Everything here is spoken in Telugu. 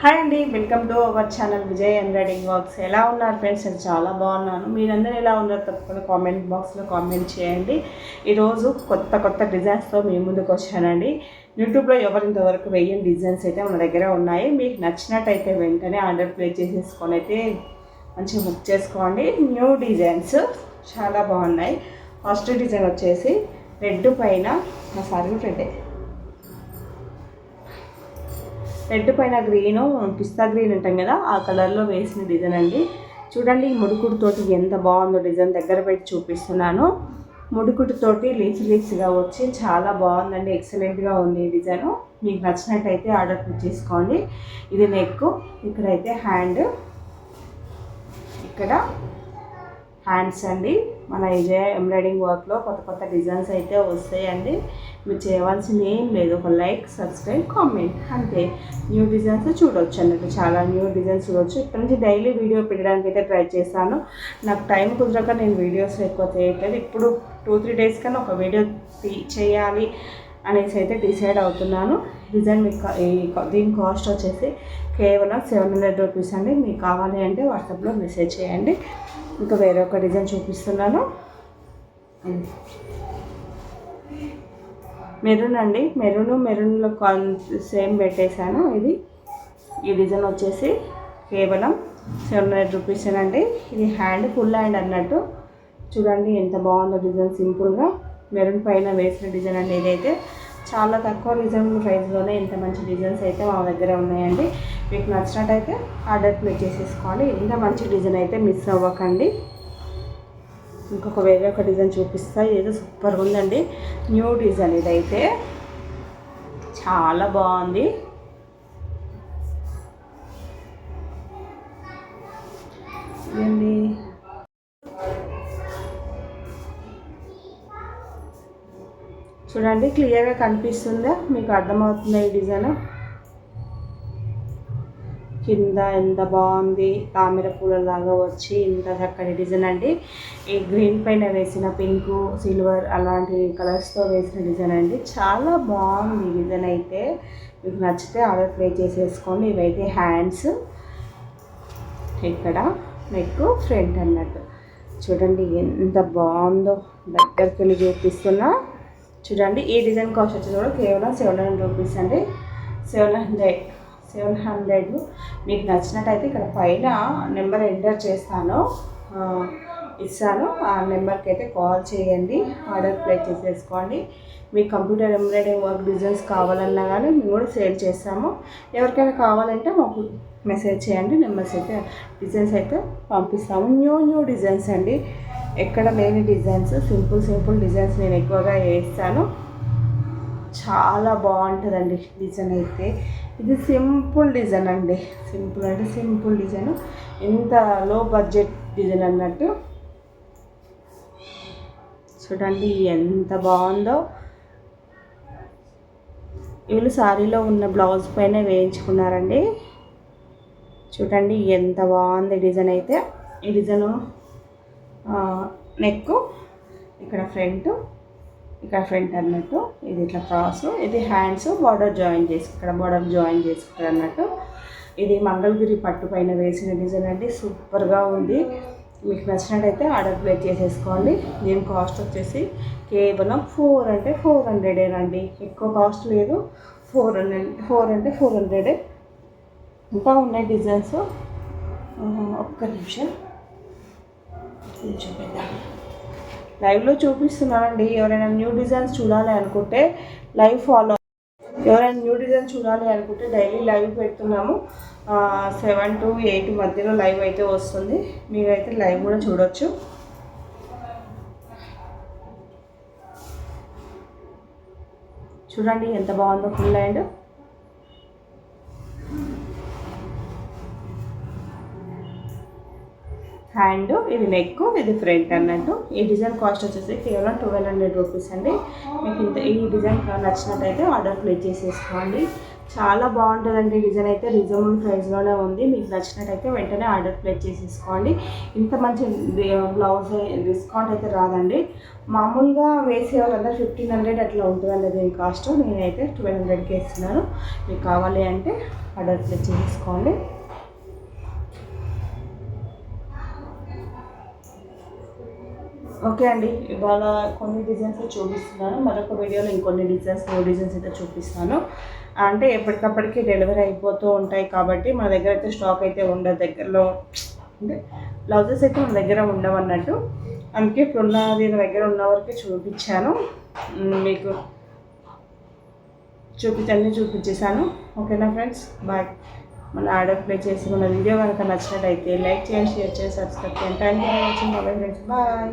హాయ్ అండి welcome to our channel Vijay embroidering works ఎలా ఉన్నారు ఫ్రెండ్స్? నేను చాలా బాగున్నాను. మీరందరూ ఎలా ఉన్నారు? తప్పకుండా కామెంట్ బాక్స్లో కామెంట్ చేయండి. ఈరోజు కొత్త కొత్త డిజైన్స్తో మీ ముందుకు వచ్చానండి. యూట్యూబ్లో ఎవరు ఇంతవరకు వెయ్యని డిజైన్స్ అయితే మన దగ్గర ఉన్నాయి. మీకు నచ్చినట్టయితే వెంటనే ఆర్డర్ ప్లేస్ చేసేసుకొని అయితే మంచిగా బుక్ చేసుకోండి. న్యూ డిజైన్స్ చాలా బాగున్నాయి. ఫస్ట్ డిజైన్ వచ్చేసి రెడ్ పైన సారీ రెడ్డే రెడ్ పైన గ్రీను పిస్తా గ్రీన్ ఉంటాం కదా ఆ కలర్లో వేసిన డిజైన్ అండి. చూడండి ఈ ముడుకుడుతోటి ఎంత బాగుందో డిజైన్ దగ్గర పెట్టి చూపిస్తున్నాను. ముడుకుడుతోటి లీచ్ లీచ్గా వచ్చి చాలా బాగుందండి ఎక్సలెంట్గా ఉంది ఈ మీకు నచ్చినట్టయితే ఆర్డర్ చేసుకోండి. ఇది నెక్ ఇక్కడైతే హ్యాండ్. ఇక్కడ హ్యాండ్స్ అండి. మన విజయ ఎంబ్రాయిడింగ్ వర్క్లో కొత్త కొత్త డిజైన్స్ అయితే వస్తాయండి. మీరు చేయవలసింది ఏం లేదు. ఒక లైక్ సబ్స్క్రైబ్ కామెంట్. అంతే. న్యూ డిజైన్స్ చూడొచ్చు అన్నట్టు చాలా న్యూ డిజైన్స్ చూడొచ్చు. ఇక్కడ నుంచి డైలీ వీడియో పెట్టడానికి అయితే ట్రై చేస్తాను. నాకు టైం కుదరక నేను వీడియోస్ ఎక్కువ చేయట్లేదు. ఇప్పుడు టూ త్రీ డేస్ కన్నా ఒక వీడియో చేయాలి అనేసి అయితే డిసైడ్ అవుతున్నాను. డిజైన్ మీకు ఈ దీని కాస్ట్ వచ్చేసి కేవలం సెవెన్ హండ్రెడ్ రూపీస్ అండి. మీకు కావాలి అంటే వాట్సాప్లో మెసేజ్ చేయండి. ఇంకా వేరే ఒక డిజైన్ చూపిస్తున్నాను. మెరూన్ అండి. మెరూన్ మెరూన్లో కాన్ సేమ్ పెట్టేశాను. ఇది ఈ డిజైన్ వచ్చేసి కేవలం సెవెన్ హండ్రెడ్ రూపీస్ అండి. ఇది హ్యాండ్ ఫుల్ హ్యాండ్ అన్నట్టు. చూడండి ఎంత బాగుందో డిజైన్ సింపుల్గా. మెరూన్ పైన వేసిన డిజైన్ అండి ఇదైతే. చాలా తక్కువ రీజనబుల్ ప్రైస్లోనే ఇంత మంచి డిజైన్స్ అయితే మా దగ్గర ఉన్నాయండి. మీకు నచ్చినట్టయితే ఆర్డర్ ప్లేస్ చేసేసుకోండి. ఇంత మంచి డిజైన్ అయితే మిస్ అవ్వకండి. ఇంకొక వేరే ఒక డిజైన్ చూపిస్తా. ఏదో సూపర్గా ఉందండి. న్యూ డిజైన్ ఇదైతే. చాలా బాగుంది. ఏంటి చూడండి క్లియర్గా కనిపిస్తుందా? మీకు అర్థమవుతుందా ఈ డిజైన్ కింద ఎంత బాగుంది తామర పూలలాగా వచ్చి ఇంత చక్కని డిజైన్ అండి. ఈ గ్రీన్ పైన వేసిన పింక్ సిల్వర్ అలాంటి కలర్స్తో వేసిన డిజైన్ అండి. చాలా బాగుంది ఈ డిజైన్ అయితే. మీకు నచ్చితే ఆర్డర్ ప్లే చేసేసుకోండి. ఇవైతే హ్యాండ్స్ ఇక్కడ నెక్ ఫ్రంట్ అన్నట్టు. చూడండి ఎంత బాగుందో. దగ్గరికి వెళ్ళి చూపిస్తున్నా. చూడండి ఈ డిజైన్ కాస్ట్ వచ్చేసి కూడా కేవలం సెవెన్ హండ్రెడ్ రూపీస్ అండి. సెవెన్ హండ్రెడ్ సెవెన్ హండ్రెడ్ మీకు నచ్చినట్టయితే ఇక్కడ పైన నెంబర్ ఎంటర్ చేస్తాను. ఇస్తాను. ఆ నెంబర్కి అయితే కాల్ చేయండి. ఆర్డర్ ప్లేస్ చేసేసుకోండి. మీ కంప్యూటర్ ఎంబ్రాయిడింగ్ వర్క్ డిజైన్స్ కావాలన్నా కానీ మేము కూడా సేల్ చేస్తాము. ఎవరికైనా కావాలంటే మాకు మెసేజ్ చేయండి. నెంబర్స్ అయితే డిజైన్స్ అయితే పంపిస్తాము. న్యూ న్యూ డిజైన్స్ అండి. ఎక్కడ లేని డిజైన్స్ సింపుల్ సింపుల్ డిజైన్స్ నేను ఎక్కువగా వేస్తాను. చాలా బాగుంటుందండి డిజైన్ అయితే. ఇది సింపుల్ డిజైన్ అండి. సింపుల్ అంటే సింపుల్ డిజైన్. ఇంత లో బడ్జెట్ డిజైన్ అన్నట్టు. చూడండి ఎంత బాగుందో. వీళ్ళు సారీలో ఉన్న బ్లౌజ్ పైన వేయించుకున్నారండి. చూడండి ఎంత బాగుంది డిజైన్ అయితే. ఈ డిజైన్ నెక్ ఇక్కడ ఫ్రంట్ ఇక్కడ ఫ్రంట్ అన్నట్టు ఇది ఇట్లా క్రాస్ ఇది హ్యాండ్స్ బార్డర్ జాయిన్ చేసి ఇక్కడ బార్డర్ జాయిన్ చేసుకుంటారు అన్నట్టు. ఇది మంగళగిరి పట్టు పైన వేసిన డిజైన్ అండి సూపర్గా ఉంది. మీకు నచ్చినట్టయితే ఆర్డర్ ప్లేస్ చేసేసుకోండి. దీని కాస్ట్ వచ్చేసి కేవలం ఫోర్ అంటే ఫోర్ హండ్రెడేనండి ఎక్కువ కాస్ట్ లేదు. ఫోర్ హండ్రెడ్ ఫోర్ అంటే ఫోర్ హండ్రెడే ఇంకా ఉన్నాయి డిజైన్స్ ఒక్క నిమిషం. ఇది చూపిద్దాం లైవ్లో చూపిస్తున్నానండి ఎవరైనా న్యూ డిజైన్స్ చూడాలి అనుకుంటే లైవ్ ఫాలో ఎవరైనా న్యూ డిజైన్ చూడాలి అనుకుంటే డైలీ లైవ్ పెడుతున్నాము. సెవెన్ టు ఎయిట్ మధ్యలో లైవ్ అయితే వస్తుంది. మీరైతే లైవ్ కూడా చూడొచ్చు. చూడండి ఎంత బాగుందో ఫుల్ అండ్ హ్యాండ్ ఇది నెక్ ఇది ఫ్రంట్ అన్నట్టు. ఈ డిజైన్ కాస్ట్ వచ్చేసి కేవలం ట్వెల్వ్ హండ్రెడ్ రూపీస్ అండి. మీకు ఇంత ఈ డిజైన్ నచ్చినట్టయితే ఆర్డర్ ప్లేస్ చేసేసుకోండి. చాలా బాగుంటుందండి డిజైన్ అయితే. రీజనబుల్ ప్రైస్లోనే ఉంది. మీకు నచ్చినట్టయితే వెంటనే ఆర్డర్ ప్లేస్ చేసేసుకోండి. ఇంత మంచి బ్లౌజ్ డిస్కౌంట్ అయితే రాదండి. మామూలుగా వేసే వాళ్ళందరూ ఫిఫ్టీన్ హండ్రెడ్ అట్లా ఉంటుందండి దీని కాస్ట్. నేనైతే ట్వెల్వ్ హండ్రెడ్కి ఇస్తున్నాను. మీకు కావాలి అంటే ఆర్డర్ ప్లేస్ చేసుకోండి ఓకే అండి. ఇవాళ కొన్ని డిజైన్స్ చూపిస్తున్నాను. మరొక వీడియోలో ఇంకొన్ని డిజైన్స్ మూడు డిజైన్స్ అయితే చూపిస్తాను. అంటే ఎప్పటికప్పటికి డెలివరీ అయిపోతూ ఉంటాయి కాబట్టి మన దగ్గర అయితే స్టాక్ అయితే ఉండదు. దగ్గరలో అంటే బ్లౌజెస్ అయితే మన దగ్గర ఉండవు అన్నట్టు. అందుకే ఇప్పుడున్న దీని దగ్గర ఉన్న వరకే చూపించాను. మీకు చూపించండి చూపించేశాను. ఓకేనా ఫ్రెండ్స్? బాయ్. మన ఆర్డర్ ప్లే చేసి మన వీడియో కనుక నచ్చినట్టయితే లైక్ చేయండి షేర్ చేసి సబ్స్క్రైబ్ చేయండి. Thank you for watching bye friends bye